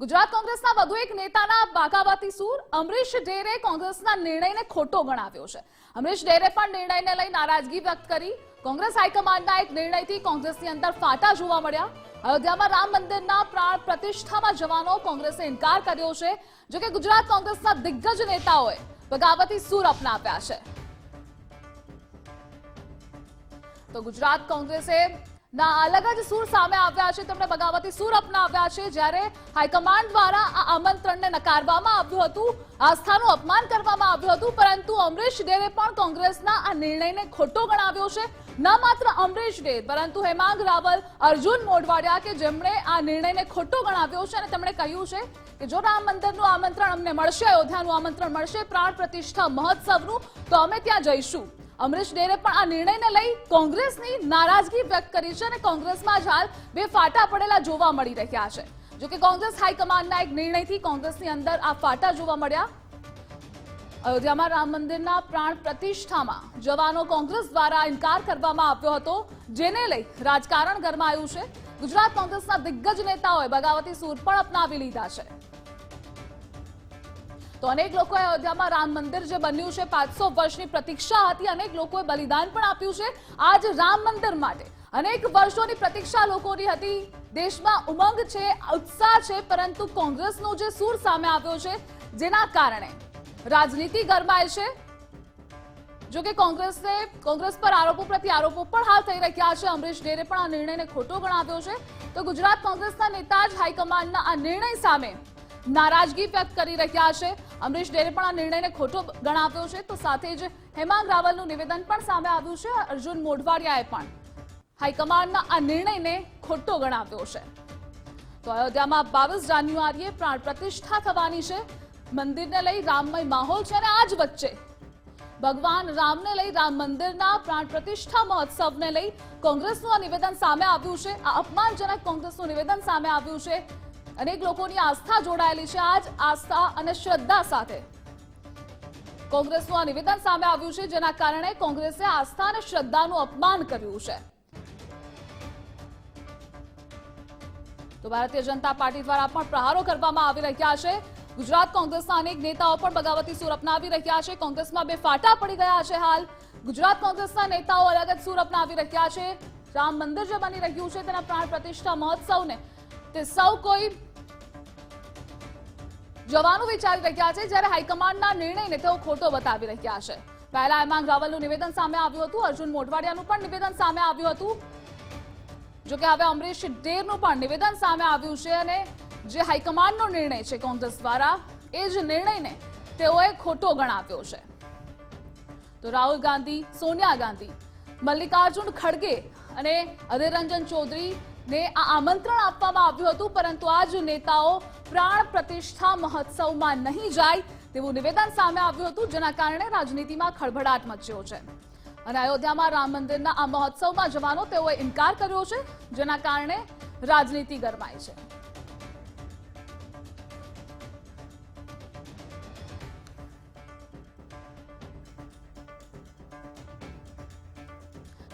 ગુજરાત કોંગ્રેસના વધુ એક નેતાના બાગાવતી સૂર અમરીશ ડેરે કોંગ્રેસના નિર્ણયને ખોટો ગણાવ્યો છે. અમરીશ ડેરે પણ નિર્ણયને લઈ નારાજગી વ્યક્ત કરી. કોંગ્રેસ હાઈકમાન્ડના એક નિર્ણયથી કોંગ્રેસની અંદર ફાટા જોવા મળ્યા. અયોધ્યામાં રામ મંદિરના પ્રાણ પ્રતિષ્ઠામાં જવાનો કોંગ્રેસે ઇનકાર કર્યો છે. જો કે ગુજરાત કોંગ્રેસના દિગ્ગજ નેતાઓએ બગાવતી સૂર અપનાવ્યા છે. તો ગુજરાત કોંગ્રેસે ના, અલગ જ સૂર સામે આવ્યા છે. તેમણે બગાવતી સૂર અપનાવ્યા છે. જ્યારે હાઈકમાન્ડ દ્વારા આ આમંત્રણને નકારવામાં આવ્યું હતું, આસ્થાનું અપમાન કરવામાં આવ્યું હતું, પરંતુ અમરીશ દેવે પણ કોંગ્રેસના આ નિર્ણયને ખોટો ગણાવ્યો છે. ન માત્ર અમરીશ ડેર પરંતુ હેમાંગ રાવલ, અર્જુન મોઢવાડિયા કે જેમણે આ નિર્ણયને ખોટો ગણાવ્યો છે અને તેમણે કહ્યું છે કે જો રામ મંદિરનું આમંત્રણ અમને મળશે, અયોધ્યાનું આમંત્રણ મળશે, પ્રાણ પ્રતિષ્ઠા મહોત્સવનું, તો અમે ત્યાં જઈશું. અમરીશ ડેરે પણ આ નિર્ણયને લઈ કોંગ્રેસની નારાજગી વ્યક્ત કરી છે અને કોંગ્રેસમાં જ હાલ બે ફાટા પડેલા જોવા મળી રહ્યા છે. જો કે કોંગ્રેસ હાઈકમાન્ડના એક નિર્ણયથી કોંગ્રેસની અંદર આ ફાટા જોવા મળ્યા. અયોધ્યામાં રામ મંદિરના પ્રાણ પ્રતિષ્ઠામાં જવાનો કોંગ્રેસ દ્વારા ઇનકાર કરવામાં આવ્યો હતો, જેને લઈ રાજકારણ ગરમાયું છે. ગુજરાત કોંગ્રેસના દિગ્ગજ નેતાઓએ બગાવતી સૂર પણ અપનાવી લીધા છે. તો અનેક લોકોએ અયોધ્યામાં રામ મંદિર જે બન્યું છે, પાંચસો વર્ષની પ્રતીક્ષા હતી, અનેક લોકોએ બલિદાન પણ આપ્યું છે, આજ રામ મંદિર માટે. અનેક વર્ષોની પ્રતીક્ષા લોકોની હતી. દેશમાં ઉમંગ છે, ઉત્સાહ છે, પરંતુ કોંગ્રેસનો જે સૂર સામે આવ્યો છે, જેના કારણે રાજનીતિ ગરમાય છે. જો કે કોંગ્રેસે, કોંગ્રેસ પર આરોપો પ્રતિ આરોપો પણ હાલ થઈ રહ્યા છે. અમરીશ ડેરે પણ આ નિર્ણયને ખોટો ગણાવ્યો છે. તો ગુજરાત કોંગ્રેસના નેતા જ હાઈકમાન્ડના આ નિર્ણય સામે નારાજગી વ્યક્ત કરી રહ્યા છે. અમરીશ ડેરે પણ આ નિર્ણયને ખોટો ગણાવ્યો છે. તો સાથે જ હેમાંગ રાવલનું નિવેદન પણ સામે આવ્યું છે. અર્જુન મોઢવાડિયાએ પણ હાઈકમાન્ડના આ નિર્ણયને ખોટો ગણાવ્યો છે. તો અયોધ્યામાં બાવીસ જાન્યુઆરીએ પ્રાણ પ્રતિષ્ઠા થવાની છે. મંદિરને લઈ રામમય માહોલ છે અને આ જ વચ્ચે ભગવાન રામને લઈ રામ મંદિરના પ્રાણ પ્રતિષ્ઠા મહોત્સવને લઈ કોંગ્રેસનું આ નિવેદન સામે આવ્યું છે. આ અપમાનજનક કોંગ્રેસનું નિવેદન સામે આવ્યું છે. અનેક લોકોની આસ્થા જોડાયેલી છે. આજ આસ્થા અને શ્રદ્ધા સાથે કોંગ્રેસનું આ નિવેદન સામે આવ્યું છે, જેના કારણે કોંગ્રેસે આસ્થા અને શ્રદ્ધાનું અપમાન કર્યું છે. તો ભારતીય જનતા પાર્ટી દ્વારા પણ પ્રહારો કરવામાં આવી રહ્યા છે. ગુજરાત કોંગ્રેસના અનેક નેતાઓ પણ બગાવતી સૂર અપનાવી રહ્યા છે. કોંગ્રેસમાં બે ફાટા પડી ગયા છે હાલ. ગુજરાત કોંગ્રેસના નેતાઓ અલગ જ સૂર અપનાવી રહ્યા છે. રામ મંદિર જે બની રહ્યું છે, તેના પ્રાણ પ્રતિષ્ઠા મહોત્સવને તે સૌ કોઈ જવાનું વિચારી રહ્યા છે જ્યારે હાઈકમાન્ડના નિર્ણયને તેઓ ખોટો બતાવી રહ્યા છે. પહેલા હેમાંગ રાવલનું નિવેદન સામે આવ્યું હતું, અર્જુન મોઢવાડિયાનું પણ નિવેદન સામે આવ્યું હતું. જોકે હવે અમરીશ ડેરનું પણ નિવેદન સામે આવ્યું છે અને જે હાઈકમાન્ડનો નિર્ણય છે કોંગ્રેસ દ્વારા, એ જ નિર્ણયને તેઓએ ખોટો ગણાવ્યો છે. તો રાહુલ ગાંધી, સોનિયા ગાંધી, મલ્લિકાર્જુન ખડગે અને અધિર રંજન ચૌધરીને આ આમંત્રણ આપવામાં આવ્યું હતું, પરંતુ આ જ નેતાઓ પ્રાણ પ્રતિષ્ઠા મહોત્સવમાં નહીં જાય તેવું નિવેદન સામે આવ્યું હતું, જેના કારણે રાજનીતિમાં ખળભળાટ મચ્યો છે. અને અયોધ્યામાં રામ મંદિરના આ મહોત્સવમાં જવાનો તેઓએ ઇનકાર કર્યો છે, જેના કારણે રાજનીતિ ગરમાઈ છે.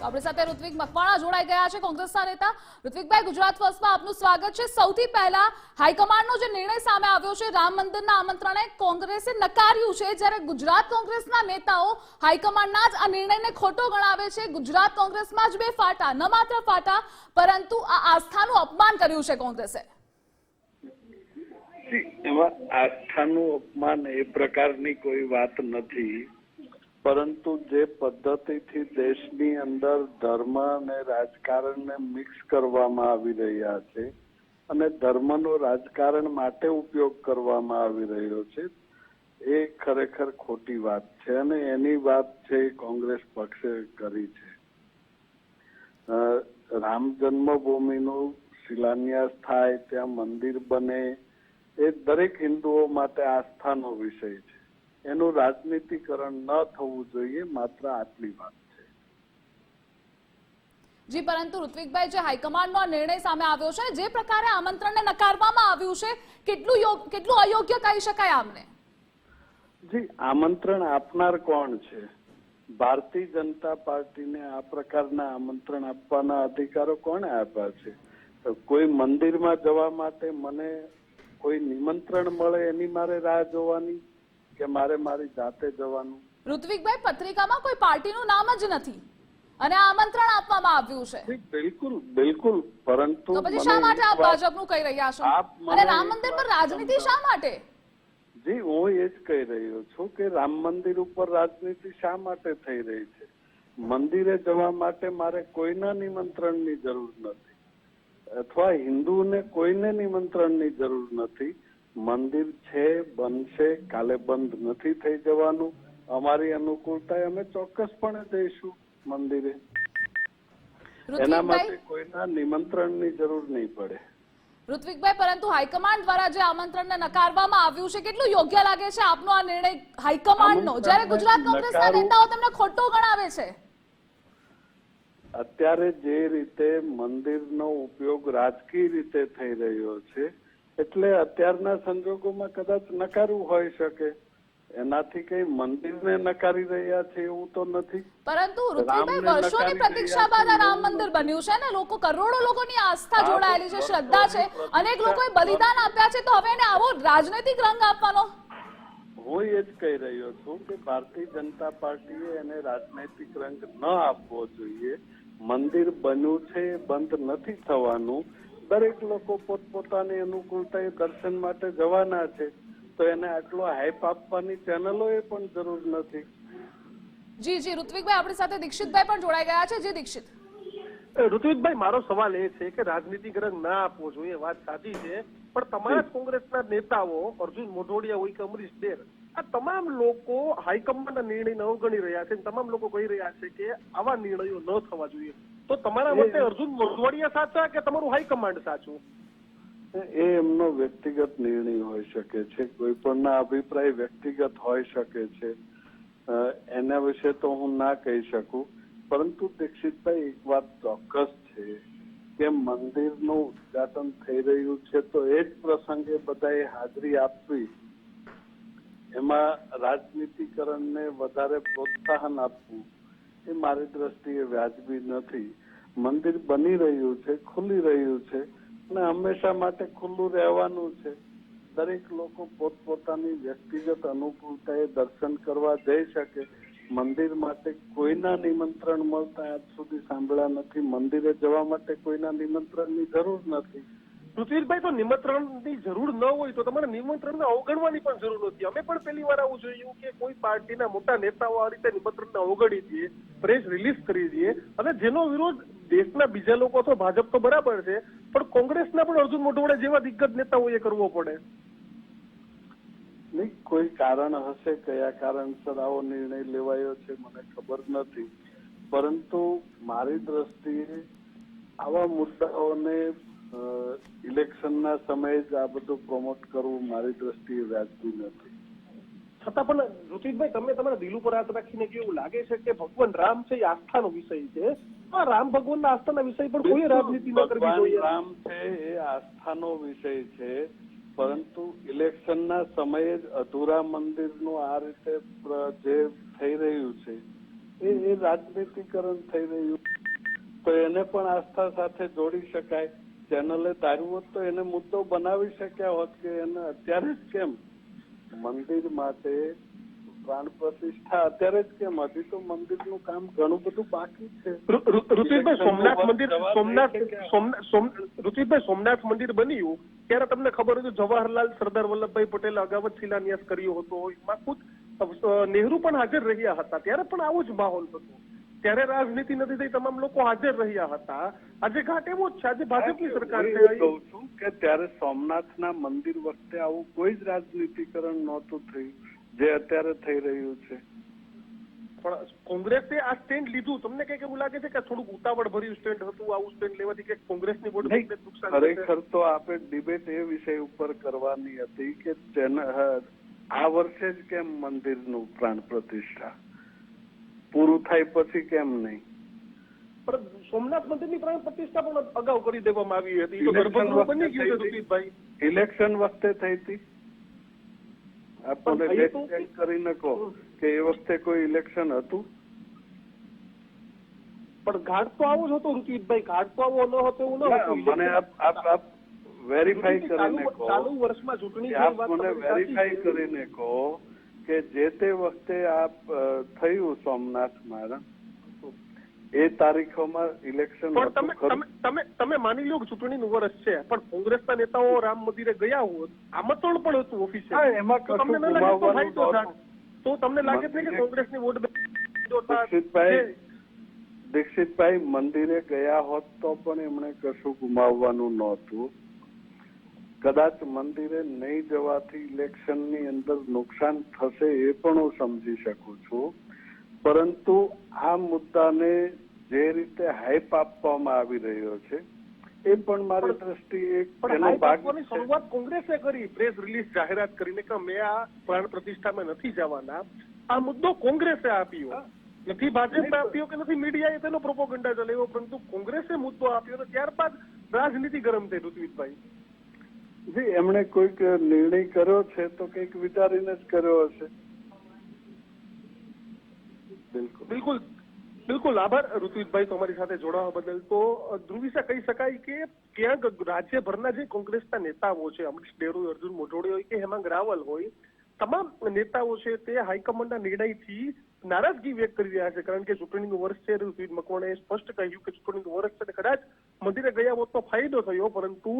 આપણી સાથે ઋત્વિક મકવાણા જોડાઈ ગયા છે કોંગ્રેસના નેતા. ઋત્વિકભાઈ, ગુજરાત ફર્સ્ટમાં આપનું સ્વાગત છે. સૌથી પહેલા હાઈકમાન્ડનો જે નિર્ણય સામે આવ્યો છે, રામ મંદિરના આમંત્રણે કોંગ્રેસે નકાર્યું છે. જ્યારે ગુજરાત કોંગ્રેસના નેતાઓ હાઈકમાન્ડના જ આ નિર્ણયને ખોટો ગણાવે છે. ગુજરાત કોંગ્રેસમાં જ બે ફાટા, ન માત્ર ફાટા, પરંતુ આ આસ્થાનું અપમાન કર્યું છે કોંગ્રેસે. આસ્થાનું અપમાન એ પ્રકારની કોઈ વાત નથી. પરંતુ જે પદ્ધતિથી દેશની અંદર ધર્મ અને રાજકારણને મિક્સ કરવામાં આવી રહ્યા છે અને ધર્મનો રાજકારણ માટે ઉપયોગ કરવામાં આવી રહ્યો છે, એ ખરેખર ખોટી વાત છે અને એની વાત છે કોંગ્રેસ પક્ષે કરી છે. રામ જન્મભૂમિનું શિલાન્યાસ થાય, ત્યાં મંદિર બને, એ દરેક હિન્દુઓ માટે આસ્થાનો વિષય છે. એનું રાજનીતિકરણ ન થવું જોઈએ માત્ર આટલી વાત છે. જી પરંતુ ઋત્વિકભાઈ જે હાઈકમાન્ડનો નિર્ણય સામે આવ્યો છે જે પ્રકારે આમંત્રણને નકારવામાં આવ્યું છે કેટલું કેટલું અયોગ્ય કહી શકાય આમને? જી આમંત્રણ આપનાર કોણ છે? ભારતીય જનતા પાર્ટીને આ પ્રકારના આમંત્રણ આપવાના અધિકારો કોણે આપ્યા છે? કોઈ મંદિરમાં જવા માટે મને કોઈ નિમંત્રણ મળે એની મારે રાહ જોવાની કે મારે મારી જાતે જવાનું. ઋત્વિકભાઈ પત્રિકામાં કોઈ પાર્ટીનું નામ જ નથી અને આમંત્રણ આપવામાં આવ્યું છે. બિલકુલ બિલકુલ. પરંતુ તો પછી શા માટે આપ ભાજપનું કહી રહ્યા છો? અને રામ મંદિર પર રાજનીતિ શા માટે? જી હું એ જ કહી રહ્યો છું કે રામ મંદિર ઉપર રાજનીતિ શા માટે થઈ રહી છે? મંદિરે જવા માટે મારે કોઈના નિમંત્રણની જરૂર નથી. અથવા હિન્દુને કોઈને નિમંત્રણની જરૂર નથી. મંદિર છે બનશે કાલે બંધ નથી થઈ જવાનું. અમારી અનુકૂળતા અમે ચોક્કસપણે જઈશું મંદિરે. એના માટે કોઈના નિમંત્રણની જરૂર નહીં પડે. ઋત્વિકભાઈ પરંતુ હાઈકમાન્ડ દ્વારા જે આમંત્રણને નકારવામાં આવ્યું છે કેટલું યોગ્ય લાગે છે આપનો આ નિર્ણય હાઈકમાન્ડનો? જ્યારે ગુજરાત કોંગ્રેસના નેતાઓ તમને ખોટો ગણાવે છે. અત્યારે જે રીતે મંદિરનો ઉપયોગ રાજકીય રીતે થઈ રહ્યો છે એટલે અત્યારના સંજોગોમાં કદાચ નકારવું હોઈ શકે. એનાથી કઈ મંદિરને નકારી રહ્યા છે એવું તો નથી. પરંતુ ઋત્વિકભાઈ વર્ષોની પ્રતીક્ષા બાદ આ રામ મંદિર બન્યું છે ને? લોકો કરોડો લોકોની આસ્થા જોડાયેલી છે શ્રદ્ધા છે. અનેક લોકોએ બલિદાન આપ્યા છે તો હવે એને આવો રાજનૈતિક રંગ આપવાનો? હું એ જ કહી રહ્યો છું કે ભારતીય જનતા પાર્ટીએ એને રાજનૈતિક રંગ ન આપવો જોઈએ. મંદિર બન્યું છે બંધ નથી થવાનું. દરેક લોકો પોતપોતાની અનુકૂળતાએ દર્શન માટે જવાના છે. તો એને આટલો હાઈપ આપવાની ચેનલોએ પણ જરૂર નથી. જી જી ઋત્વિકભાઈ આપણી સાથે દીક્ષિતભાઈ પણ જોડાઈ ગયા છે. જી દીક્ષિત. ઋત્વિકભાઈ મારો સવાલ એ છે કે રાજનીતિક રંગ ના આપવો જોઈએ વાત સાચી છે. પણ તમારા કોંગ્રેસના નેતાઓ અર્જુન મોઢોડિયા હોય કે અમરીશ ડેર આ તમામ લોકો હાઈકમાન્ડના નિર્ણયને અવગણી રહ્યા છે તમામ લોકો કહી રહ્યા છે કે આવા નિર્ણયો ન થવા જોઈએ. તો તમારા મતે અર્જુન મોઢવાડિયા સાચા કે તમારું હાઈકમાન્ડ સાચું? એ એમનો વ્યક્તિગત નિર્ણય હોઈ શકે છે. કોઈ પણના અભિપ્રાય વ્યક્તિગત હોઈ શકે છે. એના વિશે તો હું ના કહી શકું. પરંતુ દીક્ષિતભાઈ એક વાત ચોક્કસ છે કે મંદિરનું ઉદઘાટન થઈ રહ્યું છે તો એ જ પ્રસંગે બધાએ હાજરી આપવી. એમાં રાજનીતિકરણને વધારે પ્રોત્સાહન આપવું. એ મારી દ્રષ્ટિએ વ્યાજબી નથી. મંદિર બની રહ્યું છે, ખુલી રહ્યું છે અને હંમેશા માટે ખુલ્લું રહેવાનું છે. દરેક લોકો પોતપોતાની વ્યક્તિગત અનુકૂળતાએ દર્શન કરવા જઈ શકે. મંદિર માટે કોઈના નિમંત્રણ મળતા આજ સુધી સાંભળ્યા નથી. મંદિરે જવા માટે કોઈના નિમંત્રણની જરૂર નથી. ઋત્વિકભાઈ તો નિમંત્રણની જરૂર ન હોય તો તમારે નિમંત્રણને અવગણવાની પણ જરૂર નથી. અમે પણ પહેલી વાર આવું જોયું કે કોઈ પાર્ટીના મોટા નેતાઓ આ રીતે નિમંત્રણને અવગણી દઈએ પ્રેસ રિલીઝ કરી દઈએ અને જેનો વિરોધ દેશના બીજા લોકો તો ભાજપ તો બરાબર છે, પણ કોંગ્રેસના પણ અર્જુન મોઢવાડા જેવા દિગ્ગજ નેતાઓએ કરવો પડે. નહીં, કોઈ કારણ હશે, કયા કારણસર આવો નિર્ણય લેવાયો છે મને ખબર નથી. પરંતુ મારી દ્રષ્ટિએ આવા મુદ્દાઓને ઇલેક્શનના સમયે જ આ બધું પ્રમોટ કરવું મારી દ્રષ્ટિએ વ્યાજબી નથી. છતાં પણ ઋતિકભાઈ તમે તમારા દિલ ઉપર હાથ રાખીને કેવું લાગે છે કે ભગવાન રામ છે એ આસ્થાનો વિષય છે? આ રામ ભગવાનના આસ્થાના વિષય પર કોઈ રાજનીતિ ન કરવી જોઈએ. રામ છે એ આસ્થાનો વિષય છે પરંતુ ઇલેક્શનના સમયે જ અધૂરા મંદિરનું આ રીતે જે થઈ રહ્યું છે એ એ રાજનીતિકરણ થઈ રહ્યું તો એને પણ આસ્થા સાથે જોડી શકાય. ચેનલે ધાર્યું હોત તો એને મુદ્દો બનાવી શક્યા હોત કે એને અત્યારે જ કેમ? મંદિર માટે પ્રાણ પ્રતિષ્ઠા અત્યારે જ કેમ? હજી તો મંદિરનું કામ ઘણું બધું બાકી છે. ઋ- ઋ- સોમનાથ મંદિર સોમનાથ એ સોમનાથ મંદિર બન્યું ત્યારે તમને ખબર હતું જવાહરલાલ સરદાર વલ્લભભાઈ પટેલ અગાઉ જ શિલાન્યાસ કર્યો હતો. એમાં ખુદ નેહરુ નહેરુ પણ હાજર રહ્યા હતા. ત્યારે પણ આવો જ માહોલ હતો. ત્યારે રાજનીતિ નથી થઈ તમામ લોકો હાજર રહ્યા હતા. આજે ઘાટ એવો જ છે આજે ભાજપની સરકાર કહું છું કે ત્યારે સોમનાથના મંદિર વખતે આવું કોઈ જ રાજનીતિકરણ નહોતું થયું જે અત્યારે થઈ રહ્યું છે. પણ કોંગ્રેસે આ સ્ટેન્ડ લીધું. તમને કઈ એવું લાગે છે કે થોડુંક ઉતાવળ ભર્યું સ્ટેન્ડ હતું આવું સ્ટેન્ડ લેવાથી કે કોંગ્રેસની વોટ નુકસાન ખરેખર તો આપણે ડિબેટ એ વિષય ઉપર કરવાની હતી કે આ વર્ષે જ કેમ મંદિરનું પ્રાણ પ્રતિષ્ઠા? પૂરું થાય પછી કેમ નહીં? પણ સોમનાથ મંદિરની પ્રાણ પ્રતિષ્ઠા પણ અગાઉ કરી દેવામાં આવી હતી. તો ગર્ભગૃહ બની ગયું છે થઈ ઇલેક્શન વખતે થઈ હતી. આપણને ચેક કરીને કહો કે એ વખતે કોઈ ઇલેક્શન હતું? પણ ઘાટ તો આવો જ હતો ઋત્વિકભાઈ ઘાટ તો આવો ન હતો એવું ન હતું. મને આપ આપ આપ વેરીફાઈ કરીને કહો. ચાલુ વર્ષમાં ચૂંટણી આપ મને વેરીફાઈ કરીને કહો કે જે તે વખતે આ થયું સોમનાથમાં એ તારીખોમાં ઇલેક્શન તમે તમે માની લો કે ચૂંટણીનું વર્ષ છે પણ કોંગ્રેસના નેતાઓ રામ મંદિરે ગયા હોત આમંત્રણ પણ હતું ઓફિસે એમાં તો તમને ન લાગે તો ગુમાવવાનું ફાયદો તો તમને લાગે છે કે કોંગ્રેસની વોટ? દીક્ષિતભાઈ દીક્ષિતભાઈ મંદિરે ગયા હોત તો પણ એમણે કશું ગુમાવવાનું નહોતું. કદાચ મંદિરે નહીં જવાથી ઇલેક્શનની અંદર નુકસાન થશે એ પણ હું સમજી શકું છું. પરંતુ આ મુદ્દાને જે રીતે હાઈપ આપવામાં આવી રહ્યો છે એ પણ મારી દ્રષ્ટિએ એનો ભાગ શરૂઆત કોંગ્રેસે કરી પ્રેસ રિલીઝ જાહેરાત કરીને કે અમે આ પ્રાણ પ્રતિષ્ઠામાં નથી જવાના. આ મુદ્દો કોંગ્રેસે આપ્યો. નથી ભાજપે આપ્યો કે નથી મીડિયાએ તેનો પ્રોપોગંડા ચલાવ્યો પરંતુ કોંગ્રેસે મુદ્દો આપ્યો ત્યારબાદ રાજનીતિ ગરમ થઈ ઋત્વિકભાઈ જી એમણે કોઈક નિર્ણય કર્યો છે તો કંઈક વિચારીને જ કર્યો હશે. બિલકુલ. બિલકુલ. આભાર. ઋત્વિકભાઈ તમારી સાથે જોડાવા બદલ. તો અ, ધ્રુવિસા કહી શકાય કે ક્યાંક રાજ્યભરના જે કોંગ્રેસના નેતાઓ છે અમરીશ ડેરુ અર્જુન મોઢોડી હોય કે હેમાંગ રાવલ હોય તમામ નેતાઓ છે તે હાઈકમાન્ડના નિર્ણયથી નારાજગી વ્યક્ત કરી રહ્યા છે. કારણ કે ચૂંટણીનું વર્ષ છે ઋત્વિક મકવાણાએ સ્પષ્ટ કહ્યું કે ચૂંટણીનું વર્ષ છે કદાચ મંદિરે ગયા હોત તો ફાયદો થયો, પરંતુ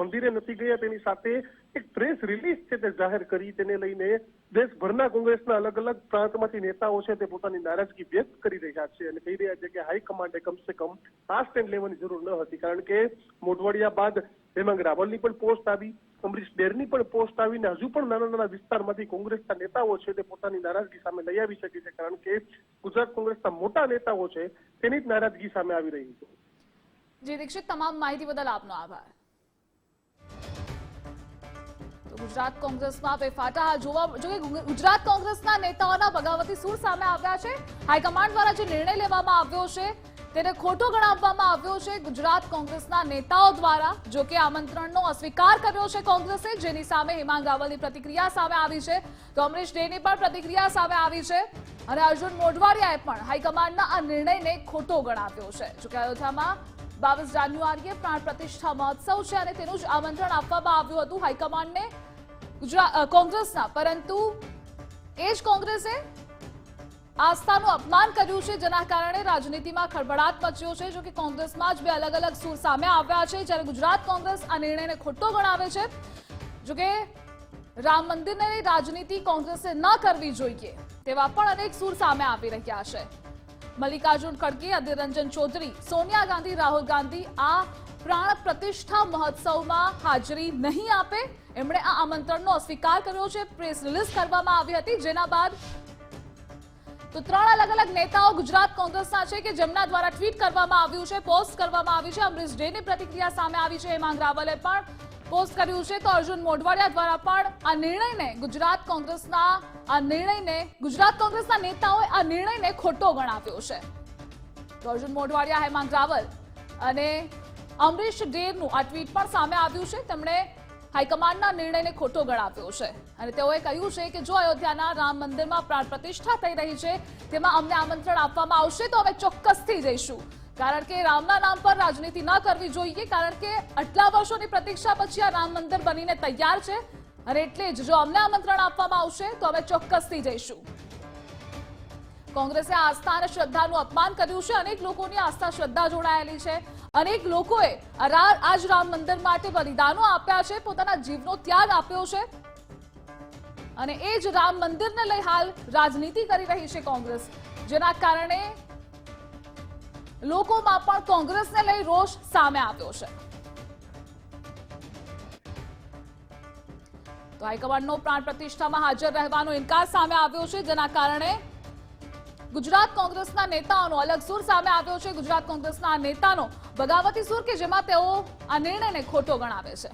મંદિરે નથી ગયા તેની સાથે એક પ્રેસ રિલીઝ છે તે જાહેર કરી. તેને લઈને દેશભરના કોંગ્રેસના અલગ અલગ પ્રાંતમાંથી નેતાઓ છે તે પોતાની નારાજગી વ્યક્ત કરી રહ્યા છે અને કહી રહ્યા છે કે હાઈકમાન્ડે કમસે કમ આ સ્ટેન્ડ લેવાની જરૂર ન હતી. કારણ કે મોઢવાડિયા બાદ હેમાંગ રાવલની પણ પોસ્ટ આવી, અમરીશ ડેરની પણ પોસ્ટ આવીને હજુ પણ નાના નાના વિસ્તારમાંથી કોંગ્રેસના નેતાઓ છે તે પોતાની નારાજગી સામે લઈ આવી શકે છે કારણ કે ગુજરાત કોંગ્રેસના મોટા નેતાઓ છે તેની જ નારાજગી સામે આવી રહી છે. જી દીક્ષિત, તમામ માહિતી બદલ આપનો આભાર. ગુજરાત કોંગ્રેસમાં બેફાટા હાલ જોવા જોઈએ ગુજરાત કોંગ્રેસના નેતાઓના બગાવતી સૂર સામે આવ્યા છે. હાઈકમાન્ડ દ્વારા જે નિર્ણય લેવામાં આવ્યો છે તેને ખોટો ગણાવવામાં આવ્યો છે. ગુજરાત કોંગ્રેસના નેતાઓ દ્વારા, જો કે આમંત્રણનો અસ્વીકાર કર્યો છે કોંગ્રેસે, જેની સામે હેમાંગ રાવલની પ્રતિક્રિયા સામે આવી છે. તો અમરીશ ડેની પણ પ્રતિક્રિયા સામે આવી છે. અને અર્જુન મોઢવાડિયાએ પણ હાઈકમાન્ડના આ નિર્ણયને ખોટો ગણાવ્યો છે. જો કે અયોધ્યામાં બાવીસ જાન્યુઆરીએ પ્રાણ પ્રતિષ્ઠા મહોત્સવ છે અને તેનું જ આમંત્રણ આપવામાં આવ્યું હતું હાઈકમાન્ડને કોંગ્રેસના. પરંતુ એ જ કોંગ્રેસે આસ્થાનું અપમાન કર્યું છે, જેના કારણે રાજનીતિમાં ખળભળાટ મચ્યો છે જો કે કોંગ્રેસમાં જ બે અલગ અલગ સૂર સામે આવ્યા છે. જ્યારે ગુજરાત કોંગ્રેસ આ નિર્ણયને ખોટો ગણાવે છે જો કે રામ મંદિરની રાજનીતિ કોંગ્રેસે ન કરવી જોઈએ, તેવા પણ અનેક સૂર સામે આવી રહ્યા છે. મલ્લિકાર્જુન ખડગે, અધીર રંજન ચૌધરી, સોનિયા ગાંધી, રાહુલ ગાંધી આ પ્રાણ પ્રતિષ્ઠા મહોત્સવમાં હાજરી નહીં આપે. એમણે આ આમંત્રણનો અસ્વીકાર કર્યો છે. પ્રેસ રિલીઝ કરવામાં આવી હતી, જેના બાદ તો ત્રણ અલગ અલગ નેતાઓ ગુજરાત કોંગ્રેસના છે કે જેમના દ્વારા ટ્વીટ કરવામાં આવ્યું છે, પોસ્ટ કરવામાં આવી છે, અમરીશ ડેની પ્રતિક્રિયા સામે આવી છે, હેમાંગ રાવલે પણ પોસ્ટ કર્યું છે. તો અર્જુન મોઢવાડિયા દ્વારા પણ આ નિર્ણયને ગુજરાત કોંગ્રેસના, આ નિર્ણયને ગુજરાત કોંગ્રેસના નેતાઓએ આ નિર્ણયને ખોટો ગણાવ્યો છે. તો અર્જુન મોઢવાડિયા, હેમાંગ રાવલ અને અમરીશ ડેરનું આ ટ્વીટ પણ સામે આવ્યું છે. તેમણે હાઈકમાન્ડના નિર્ણયને ખોટો ગણાવ્યો છે. અને તેઓએ કહ્યું છે કે જો અયોધ્યાના રામ મંદિરમાં પ્રાણ પ્રતિષ્ઠા થઈ રહી છે, તેમાં અમને આમંત્રણ આપવામાં આવશે તો અમે ચોક્કસથી જઈશું. કારણ કે રામના નામ પર રાજનીતિ ન કરવી જોઈએ, કારણ કે આટલા વર્ષોની પ્રતીક્ષા પછી આ રામ મંદિર બનીને તૈયાર છે. અને એટલે જ જો અમને આમંત્રણ આપવામાં આવશે, તો અમે ચોક્કસથી જઈશું. કોંગ્રેસે આસ્થા અને શ્રદ્ધાનું અપમાન કર્યું છે. અનેક લોકોની આસ્થા શ્રદ્ધા જોડાયેલી છે. અનેક લોકોએ આજ રામ મંદિર માટે બલિદાનો આપ્યા છે, પોતાના જીવનો ત્યાગ આપ્યો છે. અને એ જ રામ મંદિરને લઈ હાલ રાજનીતિ કરી રહી છે કોંગ્રેસ. જેના કારણે લોકોમાં પણ કોંગ્રેસને લઈ રોષ સામે આવ્યો છે. તો હાઈકમાન્ડનો પ્રાણ પ્રતિષ્ઠામાં હાજર રહેવાનો ઇનકાર સામે આવ્યો છે, જેના કારણે ગુજરાત કોંગ્રેસના નેતાઓનો અલગ સૂર સામે આવ્યો છે. ગુજરાત કોંગ્રેસના નેતાનો બગાવતી સૂર કે જેમાં તેઓ આ નિર્ણયને ખોટો ગણાવે છે?